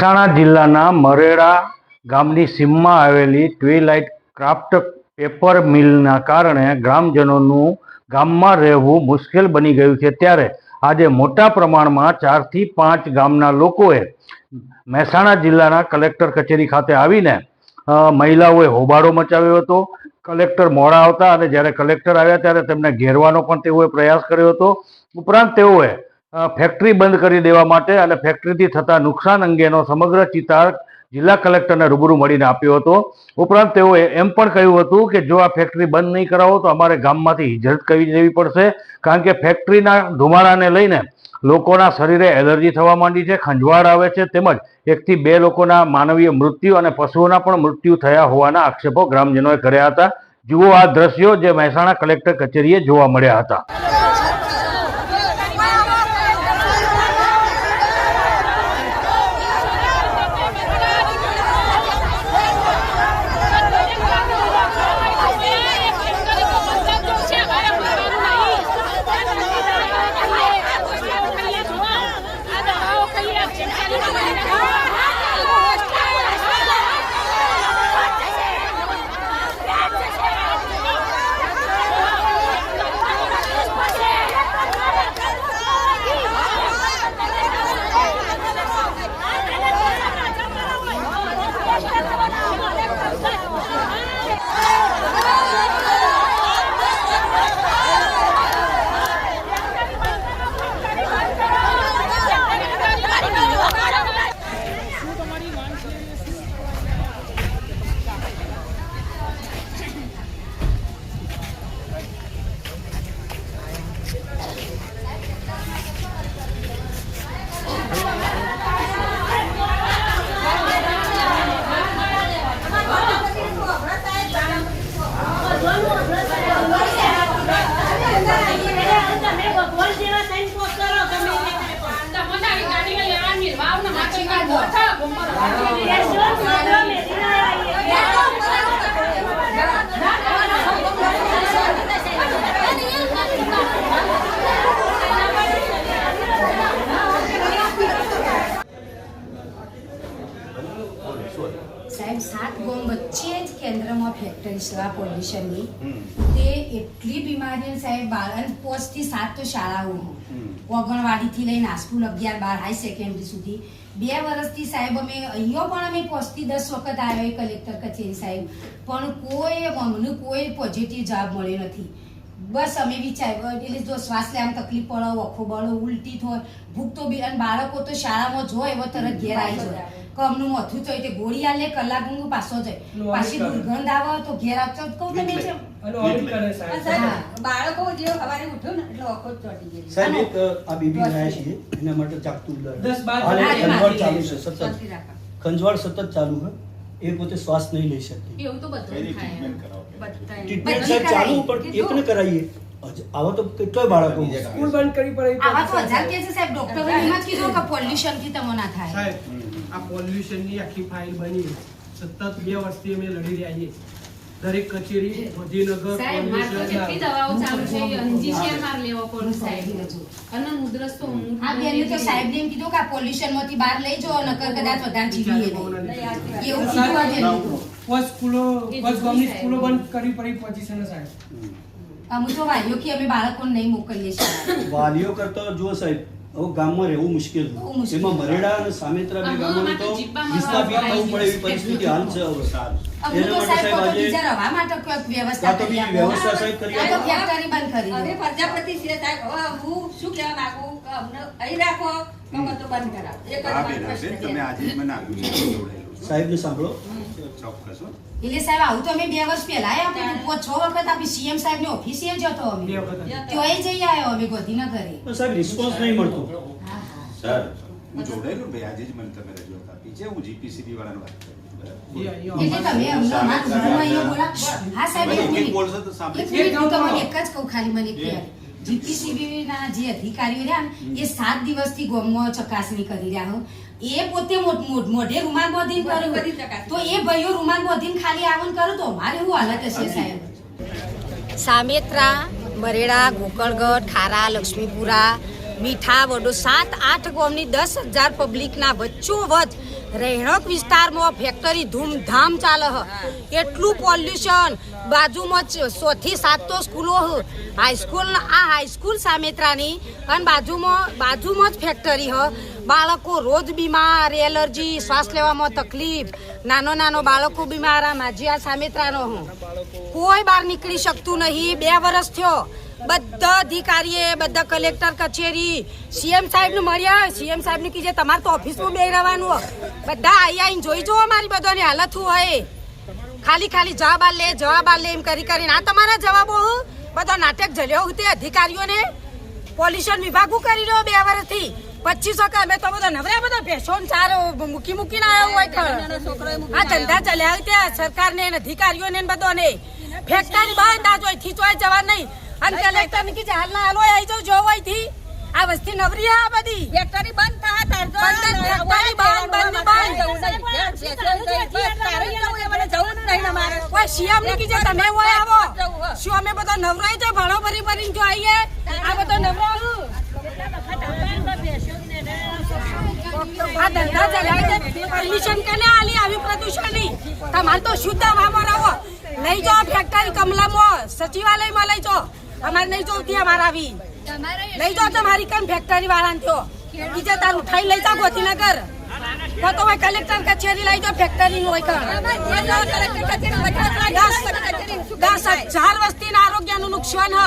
મહેસાણા જિલ્લાના મરેડા ગામની સીમમાં આવેલી ટ્વીલાઇટ ક્રાફ્ટ પેપર મિલના કારણે ગ્રામજનોનું ગામમાં રહેવું મુશ્કેલ બની ગયું છે. ત્યારે આજે મોટા પ્રમાણમાં ચારથી પાંચ ગામના લોકોએ મહેસાણા જિલ્લાના કલેક્ટર કચેરી ખાતે આવીને મહિલાઓએ હોબાળો મચાવ્યો હતો. કલેક્ટર મોડા આવતા અને જ્યારે કલેક્ટર આવ્યા ત્યારે તેમને ઘેરવાનો પણ તેઓએ પ્રયાસ કર્યો હતો. ઉપરાંત તેઓએ ફેક્ટરી બંધ કરી દેવા માટે અને ફેક્ટરીથી થતા નુકસાન અંગેનો સમગ્ર ચિતાર જિલ્લા કલેક્ટરને રૂબરૂ મળીને આપ્યો હતો. ઉપરાંત તેઓએ એમ પણ કહ્યું હતું કે જો આ ફેક્ટરી બંધ નહીં કરાવો તો અમારે ગામમાંથી હિજરત કરી દેવી પડશે, કારણ કે ફેક્ટરીના ધુમાડાને લઈને લોકોના શરીરે એલર્જી થવા માંડી છે, ખંજવાળ આવે છે, તેમજ એકથી બે લોકોના માનવીય મૃત્યુ અને પશુઓના પણ મૃત્યુ થયા હોવાના આક્ષેપો ગ્રામજનોએ કર્યા હતા. જુઓ આ દ્રશ્યો જે મહેસાણા કલેક્ટર કચેરીએ જોવા મળ્યા હતા. ફેક્ટરી આ પોલ્યુશનની તે એટલી બીમારીઓ સાહેબ બાળક પોચથી સાત તો શાળાઓ. ઓગણવાડીથી લઈને હાઈસ્કૂલ અગિયાર બાર હાઈ સેકન્ડરી સુધી. બે વર્ષથી સાહેબ અમે અહીંયા પણ અમે પોચથી દસ વખત આવ્યો કલેક્ટર કચેરી સાહેબ. પણ કોઈ અમને કોઈ પોઝિટિવ જવાબ મળ્યો નથી. બસ અમે વિચાર એટલે જો શ્વાસ લેવામાં તકલીફ પડે વખો બળો ઉલટી થાય ભૂખ તો બી અને બાળકો તો શાળામાં જોય એવો તરત ઘેર આવી જાય. કમનું મથું તો તે ગોળી આલે કલાક હું પાછો જાય. પાછી દુર્ગંધ આવે તો ઘેર આવતો કહું તમે છે. બાળકો જે સવારે ઉઠ્યો ને એટલે વખો ચોટી જાય સાહેબ એક આ બેબી લાયા છે એના માટે ચાકતું ખંજવાળ મારી ચાલુ છે સતત. ખંજવાળ સતત ચાલુ છે એ પોતે શ્વાસ નહીં લઈ શકતી એવું તો બધું થાય. ટ્રીટમેન્ટ ચાલુ પણ એકને કરાવીએ આવા તો કેટલા બાળકો સ્કૂલ બંધ કરી પડે આવા તો હજાર કેસ છે સાહેબ ડોક્ટરે એમ જ કીધું કે પોલ્યુશનથી તમો ના થાય. સાહેબ આ પોલ્યુશનની આખી ફાઇલ બની. સતત બે વર્ષથી અમે લડી રહ્યા છીએ. દરેક કચેરી ગાંધીનગર સાહેબ મારે કેટલી દવાઓ ચાલુ છે અંજી શેર માર લેવો પડે સાહેબ. અને ઉધરસ તો આ બેન તો સાહેબ એમ કીધું કે આ પોલ્યુશનમાંથી બહાર લઈ જાઓ નકર કદાચ વધારે જીવીએ. એવું કીધું આ બેન. પાંચ સ્કૂલો પાંચ ગામની સ્કૂલો બંધ કરી પડી પોઝિશન સાહેબ. અમુક તો વાલીઓ કે અમે બાળકોને નહીં મોકલીએ છીએ. વાલીઓ કરતા જો સાહેબ હવે ગામમાં રહેવું મુશ્કેલ એમાં મરેડા અને સામેત્રા બે ગામોને તો વિસ્થાપિત થવું પડે એવી પરિસ્થિતિ હાલ છે હવે અમુક એના માટે સાહેબ સાહેબ આજે વ્યવસ્થા તો કરી વ્યવસ્થા સાહેબ કરી કાં તો આપો. ફેક્ટરી બંધ કરી હવે પ્રજાપતિ છે સાહેબ હવે હું શું કહેવા માંગુ? કે અમને અહીં રાખો તો બંધ કરાવો. એક જ હા મારો બેન, હા પ્રશ્ન તમે આજે મને આવ્યું છે. સાહેબને સાંભળો. ચોક્કસ એટલે સાહેબ આવું તો અમે બે વર્ષ પહેલા આપ્યું પાંચ છ વખત આપી સીએમ સાહેબની ઓફિસે જતો અમે. બે વખત. ત્યોય જઈ આવ્યો અમે ગાંધીનગરે. સાહેબ રિસ્પોન્સ નહીં મળતો. હા હા. સર હું જોડાયેલું ભાઈ આજે જ મને તમે રજૂઆત આપી છે. હું જીપીસીબી વાળાને વાત કરી એક જ કહું ખાલી મને એક મિનિટ જીપીસીબી ના જે અધિકારીઓ રહ્યા એ સાત દિવસથી ગોમમાં ચકાસણી કરી રહ્યા હો. એ પોતે મોઢે રૂમાલ બાંધીને બધી કર્યું તો એ ભાઈઓ રૂમાલ બાંધીને ખાલી આવન કરો તો અમારે શું હાલત હશે સાહેબ? સામેત્રા મરેડા ગોકળગઢ ખારા લક્ષ્મીપુરા મીઠા વડો સાત, આઠ ગામની દસ હજાર પબ્લિકના વચ્ચોવચ રહેણક વિસ્તારમાં ફેક્ટરી ધૂમધામ ચાલે હ. એટલું પોલ્યુશન બાજુમાં સોથી સાત તો સ્કૂલો હાઈસ્કૂલ આ હાઈસ્કૂલ સામેત્રાની અને બાજુમાં બાજુમાં જ ફેક્ટરી હ. બાળકો રોજ બીમાર એલર્જી શ્વાસ લેવામાં તકલીફ. નાનો નાનો બાળકો બીમાર. આ માજી આ સામેત્રાનો હું. કોઈ બહાર નીકળી શકતું નહીં. બે વર્ષ થયો. બધા અધિકારીએ, બધા કલેક્ટર, કચેરી, સીએમ સાહેબ ને મળ્યા સીએમ સાહેબ ને કીધે તમારે તો ઓફિસમાં બે રહેવાનું. બધા આઈ આવીને જોઈ જો મારી બધાની હાલત શું હોય. ખાલી ખાલી જવાબ આ લે જવાબ આ લે એમ કરી કરીને. આ તમારા જવાબો બધો નાટક જલ્યો હું તે અધિકારીઓને પોલ્યુશન વિભાગ હું કરી રહ્યો બે વર્ષથી. પચીસો કે અમે તો બધા નવરા બધા ભેસો ચારો મૂકી મૂકીને આવ્યો હોય. આ ધંધા ચલ્યા ત્યાં સરકારને અધિકારીઓને ને બધાને. ફેક્ટરી બંધ, આ જોઈ થી ચોય જવા નહીં. અને કલેક્ટરની જાહેર ના હાલો આવી જાવ જો હોયથી આ વસ્તી નવરી આ બધી. ફેક્ટરી બંધ થા તાર બંધ બંધ, બંધ. જવું નહીં. અમારે. કોઈ સીએમ ને કીધે તમે હોય આવો. શું અમે બધા નવરાય છે? ભણો ભરી ભરીને જો આવીએ આ બધો નવરાવું. આ ધંધા ચલાવે છે. પરમિશન કને આલી? આવી પ્રદૂષણની. તમારે તો શુદ્ધ હવા રહો. લઈ જાઓ ફેક્ટરી કમલામાં. સચિવાલયમાં લઈ જાઓ. અમારે નહીં જોતી અમારે આવી. લઈ જાઓ તમારી કેમ ફેક્ટરી વાળાને થયો? બીજા તાર ઉઠાઈ લઈ જાઓ ગોધીનગર. તો હોય કલેક્ટર કચેરી લઈ જાઓ ફેક્ટરી હોય કર દસ હજાર વસ્તીના આરોગ્યનું નુકસાન હ.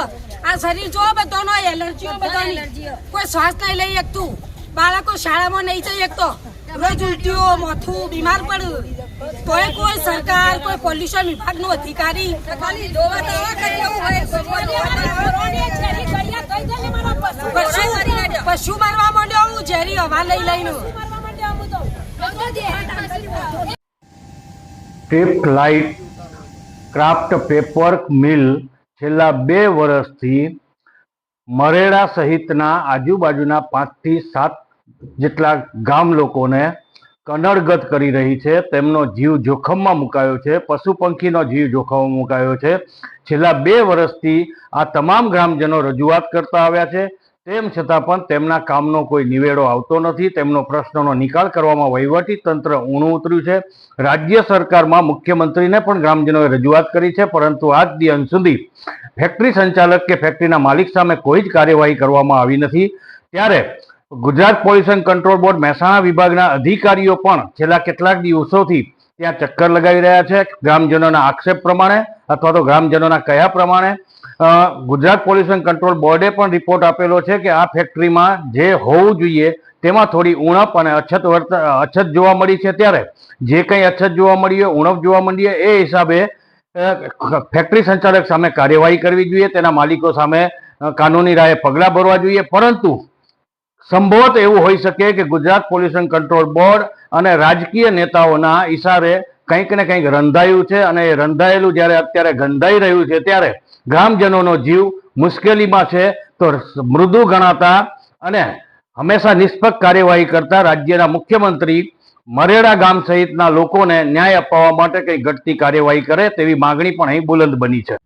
આ શરીર જો બધાનો એલર્જીઓ બધાની. કોઈ શ્વાસ નહીં લઈ શકતું. બાળકો શાળામાં નહીં જઈ શકતો. રોજ ઉલટીઓ મોથું બીમાર પડ્યું. તોય કોઈ સરકાર કોઈ પોલ્યુશન વિભાગનો અધિકારી પશુ મારવા માંડ્યો હું ઝેરી હવા લઈ લઈને. Tape light kraft paper mill છેલ્લા બે વર્ષથી મરેડા સહિતના આજુબાજુના પાંચથી સાત જેટલા ગામ લોકોને કનડગત કરી રહી છે, તેમનો જીવ જોખમમાં મુકાયો છે, પશુ પંખીનો જીવ જોખમમાં મુકાયો છે. છેલ્લા બે વર્ષથી આ તમામ ગ્રામજનો રજૂઆત કરતા આવ્યા છે. તેમ છતાં પણ તેમના કામનો કોઈ નિવેડો આવતો નથી. તેમનો પ્રશ્નનો નિકાલ કરવામાં વહીવટી તંત્ર ઊણું ઉતર્યું છે. રાજ્ય સરકારમાં મુખ્યમંત્રીને પણ ગ્રામજનોએ રજૂઆત કરી છે, પરંતુ આજ દિવસ સુધી ફેક્ટરી સંચાલક કે ફેક્ટરીના માલિક સામે કોઈ જ કાર્યવાહી કરવામાં આવી નથી. ત્યારે Gujarat pollution control board Mehsana વિભાગના અધિકારીઓ પણ છેલ્લા કેટલાક દિવસોથી ત્યાં ચક્કર લગાવી રહ્યા છે. ગ્રામજનોના આક્ષેપ પ્રમાણે અથવા તો ગ્રામજનોના કયા પ્રમાણે ગુજરાત પોલ્યુશન કંટ્રોલ બોર્ડે પણ રિપોર્ટ આપેલો છે કે આ ફેક્ટરીમાં જે હોવું જોઈએ તેમાં થોડી ઉણપ અને અછત વર્ત, અછત જોવા મળી છે ત્યારે. જે કંઈ અછત જોવા મળી હોય, ઉણપ જોવા મળી હોય, એ હિસાબે ફેક્ટરી સંચાલક સામે કાર્યવાહી કરવી જોઈએ, તેના માલિકો સામે કાનૂની રાહે પગલાં ભરવા જોઈએ. પરંતુ સંભવત એવું હોઈ શકે કે ગુજરાત પોલ્યુશન કંટ્રોલ બોર્ડ અને રાજકીય નેતાઓના ઈશારે કંઈક ને કંઈક રંધાયું છે અને એ રંધાયેલું જ્યારે અત્યારે ગંધાઈ રહ્યું છે ત્યારે ગ્રામજનોનો જીવ મુશ્કેલીમાં છે તો મૃદુ ગણાતા અને હંમેશા નિષ્પક્ષ કાર્યવાહી કરતા રાજ્યના મુખ્યમંત્રી મરેડા ગામ સહિતના લોકોને ન્યાય અપાવવા માટે કંઈ ઘટતી કાર્યવાહી કરે તેવી માગણી પણ અહીં બુલંદ બની છે.